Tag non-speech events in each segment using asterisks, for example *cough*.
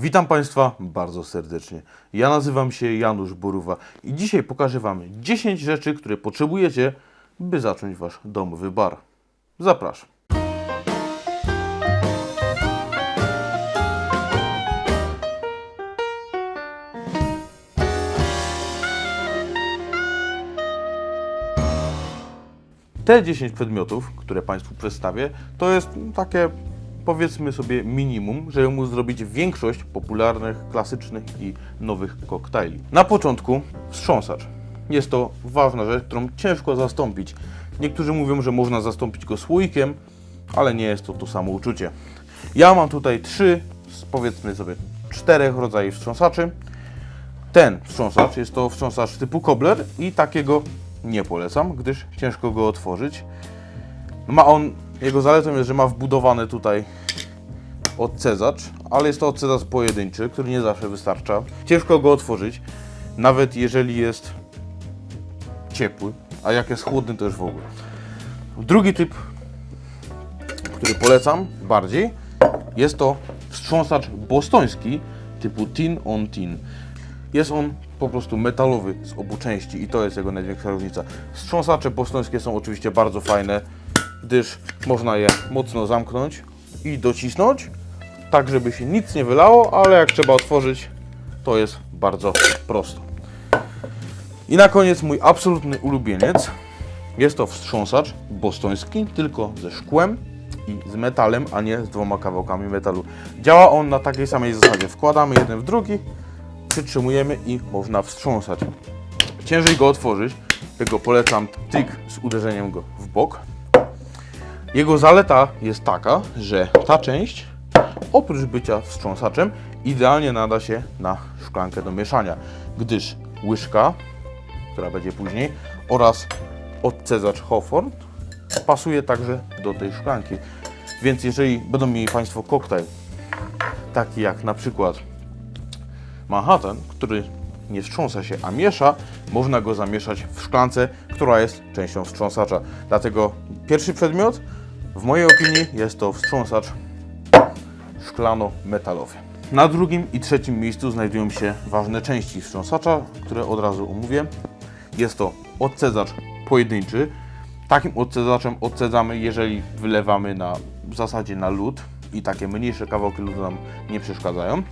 Witam Państwa bardzo serdecznie. Ja nazywam się Janusz Boruwa i dzisiaj pokażę Wam 10 rzeczy, które potrzebujecie, by zacząć Wasz domowy bar. Zapraszam. Te 10 przedmiotów, które Państwu przedstawię, to jest takie powiedzmy sobie minimum, żeby móc zrobić większość popularnych, klasycznych i nowych koktajli. Na początku wstrząsacz. Jest to ważna rzecz, którą ciężko zastąpić. Niektórzy mówią, że można zastąpić go słoikiem, ale nie jest to to samo uczucie. Ja mam tutaj trzy, powiedzmy sobie czterech rodzajów wstrząsaczy. Ten wstrząsacz jest to wstrząsacz typu cobbler i takiego nie polecam, gdyż ciężko go otworzyć. Ma on, jego zaletą jest, że ma wbudowany tutaj odcedzacz, ale jest to odcedzacz pojedynczy, który nie zawsze wystarcza. Ciężko go otworzyć, nawet jeżeli jest ciepły, a jak jest chłodny to już w ogóle. Drugi typ, który polecam bardziej, jest to wstrząsacz bostoński typu tin on tin. Jest on po prostu metalowy z obu części i to jest jego największa różnica. Wstrząsacze bostońskie są oczywiście bardzo fajne, gdyż można je mocno zamknąć i docisnąć, tak żeby się nic nie wylało, ale jak trzeba otworzyć, to jest bardzo prosto. I na koniec mój absolutny ulubieniec. Jest to wstrząsacz bostoński, tylko ze szkłem i z metalem, a nie z dwoma kawałkami metalu. Działa on na takiej samej zasadzie. Wkładamy jeden w drugi, przytrzymujemy i można wstrząsać. Ciężej go otworzyć, tego polecam tyk z uderzeniem go w bok. Jego zaleta jest taka, że ta część oprócz bycia wstrząsaczem idealnie nada się na szklankę do mieszania, gdyż łyżka, która będzie później oraz odcedzacz Hawthorne pasuje także do tej szklanki. Więc jeżeli będą mieli Państwo koktajl taki jak na przykład Manhattan, który nie wstrząsa się, a miesza, można go zamieszać w szklance, która jest częścią wstrząsacza. Dlatego pierwszy przedmiot, w mojej opinii, jest to wstrząsacz szklano-metalowy. Na drugim i trzecim miejscu znajdują się ważne części wstrząsacza, które od razu omówię. Jest to odcedzacz pojedynczy. Takim odcedzaczem odcedzamy, jeżeli wylewamy na w zasadzie na lód i takie mniejsze kawałki lodu nam nie przeszkadzają.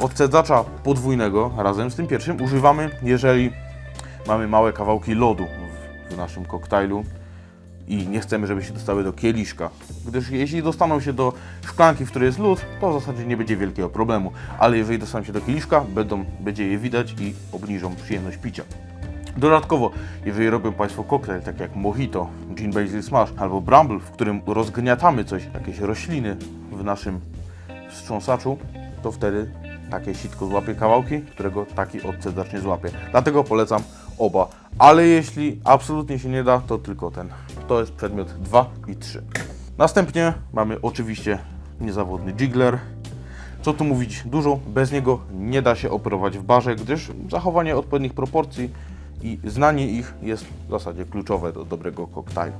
Odcedzacza podwójnego razem z tym pierwszym używamy, jeżeli mamy małe kawałki lodu w naszym koktajlu i nie chcemy, żeby się dostały do kieliszka. Gdyż jeśli dostaną się do szklanki, w której jest lód, to w zasadzie nie będzie wielkiego problemu. Ale jeżeli dostaną się do kieliszka, będą, będzie je widać i obniżą przyjemność picia. Dodatkowo, jeżeli robią Państwo koktajl, tak jak Mojito, Gin Basil Smash albo Bramble, w którym rozgniatamy coś, jakieś rośliny w naszym wstrząsaczu, to wtedy takie sitko złapie kawałki, którego taki odcedzacz nie złapie. Dlatego polecam oba. Ale jeśli absolutnie się nie da, to tylko ten. To jest przedmiot 2 i 3. Następnie mamy oczywiście niezawodny jiggler. Co tu mówić dużo, bez niego nie da się operować w barze, gdyż zachowanie odpowiednich proporcji i znanie ich jest w zasadzie kluczowe do dobrego koktajlu.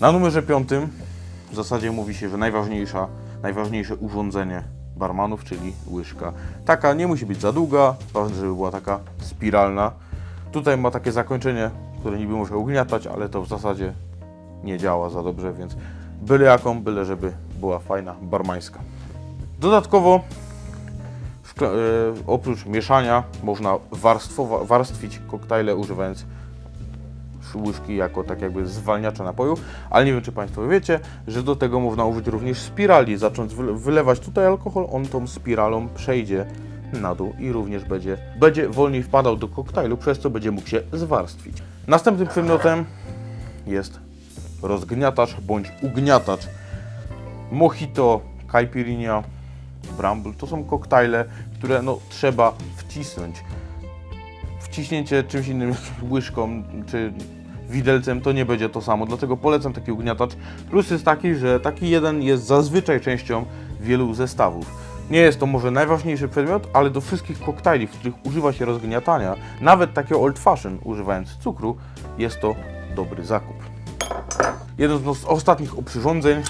Na numerze piątym w zasadzie mówi się, że najważniejsza, najważniejsze urządzenie barmanów, czyli łyżka. Taka nie musi być za długa, ważne, żeby była taka spiralna. Tutaj ma takie zakończenie, które niby może ugniatać, ale to w zasadzie nie działa za dobrze, więc byle jaką, byle żeby była fajna, barmańska. Dodatkowo e, oprócz mieszania można warstwić koktajle używając łyżki jako tak jakby zwalniacza napoju, ale nie wiem czy Państwo wiecie, że do tego można użyć również spirali, zacząć wyle- wylewać tutaj alkohol, on tą spiralą przejdzie na dół i również będzie, będzie wolniej wpadał do koktajlu, przez co będzie mógł się zwarstwić. Następnym przedmiotem jest rozgniatacz bądź ugniatacz. Mojito, caipirinha, bramble to są koktajle, które no, trzeba wcisnąć wciśnięcie czymś innym, *laughs* łyżką czy widelcem, to nie będzie to samo. Dlatego polecam taki ugniatacz. Plus jest taki, że taki jeden jest zazwyczaj częścią wielu zestawów. Nie jest to może najważniejszy przedmiot, ale do wszystkich koktajli, w których używa się rozgniatania, nawet takiego old fashion używając cukru, jest to dobry zakup. Jedno z ostatnich przyrządzeń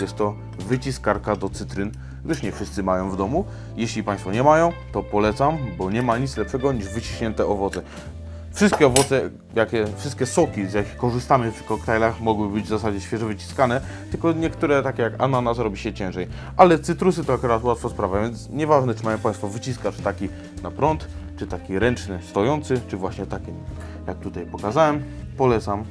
jest to wyciskarka do cytryn. gdyż nie wszyscy mają w domu. Jeśli Państwo nie mają, to polecam, bo nie ma nic lepszego niż wyciśnięte owoce. Wszystkie owoce, jakie, wszystkie soki, z jakich korzystamy przy koktajlach, mogły być w zasadzie świeżo wyciskane, tylko niektóre, takie jak ananas, robi się ciężej. Ale cytrusy to akurat łatwa sprawa, więc nieważne, czy mają Państwo wyciskacz taki na prąd, czy taki ręczny, stojący, czy właśnie taki, jak tutaj pokazałem, polecam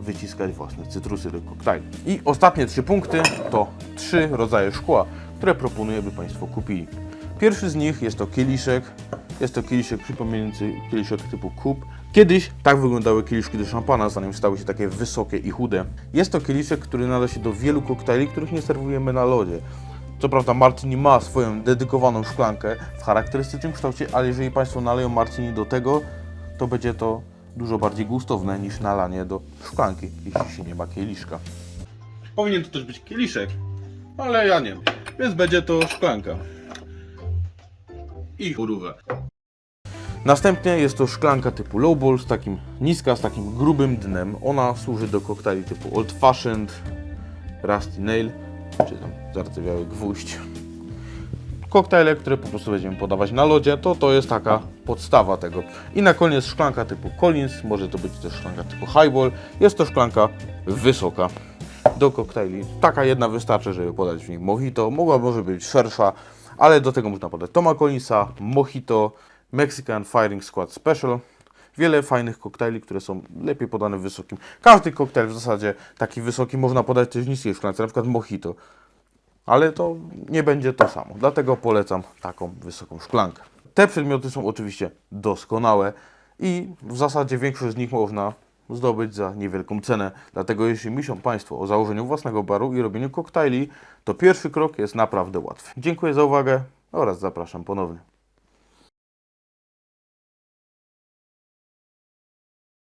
wyciskać własne cytrusy do koktajli. I ostatnie trzy punkty to trzy rodzaje szkła, które proponuję, by Państwo kupili. Pierwszy z nich jest to kieliszek. Jest to kieliszek przypominający kieliszek typu kup. Kiedyś tak wyglądały kieliszki do szampana, zanim stały się takie wysokie i chude. Jest to kieliszek, który nada się do wielu koktajli, których nie serwujemy na lodzie. Co prawda Martini ma swoją dedykowaną szklankę w charakterystycznym kształcie, ale jeżeli Państwo naleją Martini do tego, to będzie to dużo bardziej gustowne niż nalanie do szklanki, jeśli się nie ma kieliszka. Powinien to też być kieliszek, ale ja nie wiem, więc będzie to szklanka. I chorówę. Następnie jest to szklanka typu lowball, z takim niska, z takim grubym dnem. Ona służy do koktajli typu old fashioned, rusty nail, czy tam zardzewiały gwóźdź. Koktajle, które po prostu będziemy podawać na lodzie, to to jest taka podstawa tego. I na koniec szklanka typu Collins, może to być też szklanka typu highball. Jest to szklanka wysoka do koktajli. Taka jedna wystarczy, żeby podać w niej mojito. Mogła może być szersza, ale do tego można podać Toma Collinsa, mojito, Mexican Firing Squad Special. Wiele fajnych koktajli, które są lepiej podane w wysokim. Każdy koktajl w zasadzie taki wysoki można podać też w niskiej szklance, na przykład mojito. Ale to nie będzie to samo. Dlatego polecam taką wysoką szklankę. Te przedmioty są oczywiście doskonałe i w zasadzie większość z nich można zdobyć za niewielką cenę. Dlatego jeśli myślą Państwo o założeniu własnego baru i robieniu koktajli, to pierwszy krok jest naprawdę łatwy. Dziękuję za uwagę oraz zapraszam ponownie.